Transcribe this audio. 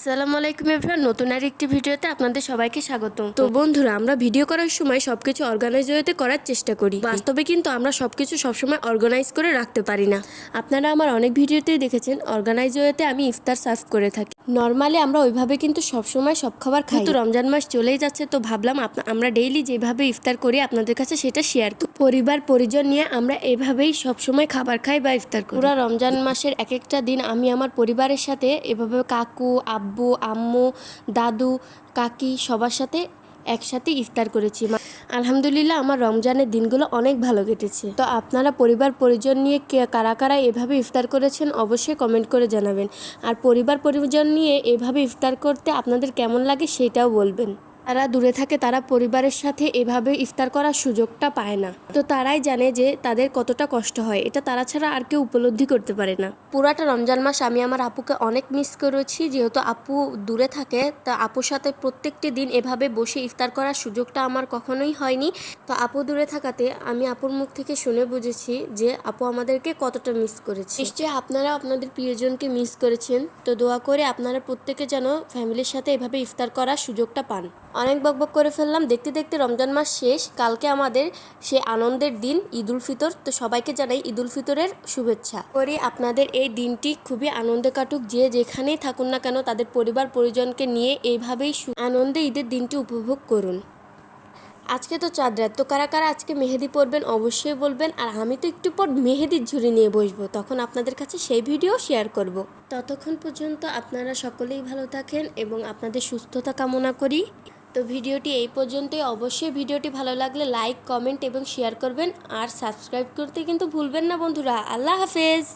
আসসালামু আলাইকুম এভরিওয়ান নতুন আর একটি ভিডিওতে আপনাদের সবাইকে স্বাগত তো বন্ধুরা আমরা ভিডিও করার সময় সবকিছু অর্গানাইজ হতে করার চেষ্টা করি। বাস্তবে কিন্তু আমরা সবকিছু সবসময় অর্গানাইজ করে রাখতে পারি না। আপনারা আমার অনেক ভিডিওতেই দেখেছেন অর্গানাইজ হতে আমি ইফতার সার্ভ করে থাকি। নর্মালি আমরা ওইভাবে কিন্তু সবসময় সব খাবার খাই। তো রমজান মাস চলেই যাচ্ছে তো ভাবলাম আমরা ডেইলি যেভাবে ইফতার করি আপনাদের কাছে সেটা শেয়ার করি। পরিবার পরিজন নিয়ে আমরা এভাবেই সবসময় খাবার খাই বা ইফতার করি। পুরো রমজান মাসের এক একটা দিন আমি আমার পরিবারের সাথে এভাবে কাকু আব্বু আম্মু, দাদু, কাকি সবার সাথে একসাথে ইফতার করেছি। আলহামদুলিল্লাহ আমার রমজানের দিনগুলো অনেক ভালো কেটেছে। তো আপনারা পরিবার, পরিজন নিয়ে কারা কারা এভাবে ইফতার করেছেন অবশ্যই কমেন্ট করে জানাবেন। আর পরিবার, পরিজন নিয়ে এভাবে ইফতার করতে আপনাদের কেমন লাগে সেটাও বলবেন। তারা দূরে থাকে তারা পরিবারের সাথে এভাবে ইফতার করার সুযোগটা পায় না। তো তারাই জানে যে তাদের কতটা কষ্ট হয়। এটা তারা ছাড়া আর কেউ উপলব্ধি করতে পারে না। পুরাটা রমজান মাস আমি আমার আপুকে অনেক মিস করেছি। যেহেতু আপু দূরে থাকে তা আপুর সাথে প্রত্যেকটি দিন এভাবে বসে ইফতার করার সুযোগটা আমার কখনোই হয়নি। তো আপু দূরে থাকাতে আমি আপুর মুখ থেকে শুনে বুঝেছি যে আপু আমাদেরকে কতটা মিস করেছে। নিশ্চয়ই আপনারা আপনাদের প্রিয়জনকে মিস করেছেন। তো দোয়া করে আপনারা প্রত্যেকে যেন ফ্যামিলির সাথে এভাবে ইফতার করার সুযোগটা পান। অনেক বকবক করে ফেললাম। দেখতে দেখতে রমজান মাস শেষ। কালকে আমাদের সে আনন্দের দিন ঈদ উল ফিতর। তো সবাইকে জানাই ঈদ উল ফিতরের শুভেচ্ছা। করি আপনাদের এই দিনটি খুবই আনন্দে কাটুক। যে যেখানেই থাকুন না কেন, তাদের পরিবার, পরিজনকে নিয়ে এইভাবেই আনন্দে ঈদের দিনটি উপভোগ করুন। আজকে তো চাঁদ রাত। তো কারা কারা আজকে মেহেদি পরবেন অবশ্যই বলবেন। আর আমি তো একটু পর মেহেদির ঝুড়ি নিয়ে বসবো। তখন আপনাদের কাছে সেই ভিডিও শেয়ার করব। ততক্ষণ পর্যন্ত আপনারা সকলেই ভালো থাকেন এবং আপনাদের সুস্থতা কামনা করি। তো ভিডিওটি এই পর্যন্তই। অবশ্যই ভিডিওটি ভালো লাগলে লাইক কমেন্ট এবং শেয়ার করবেন। আর সাবস্ক্রাইব করতে কিন্তু ভুলবেন না বন্ধুরা। আল্লাহ হাফেজ।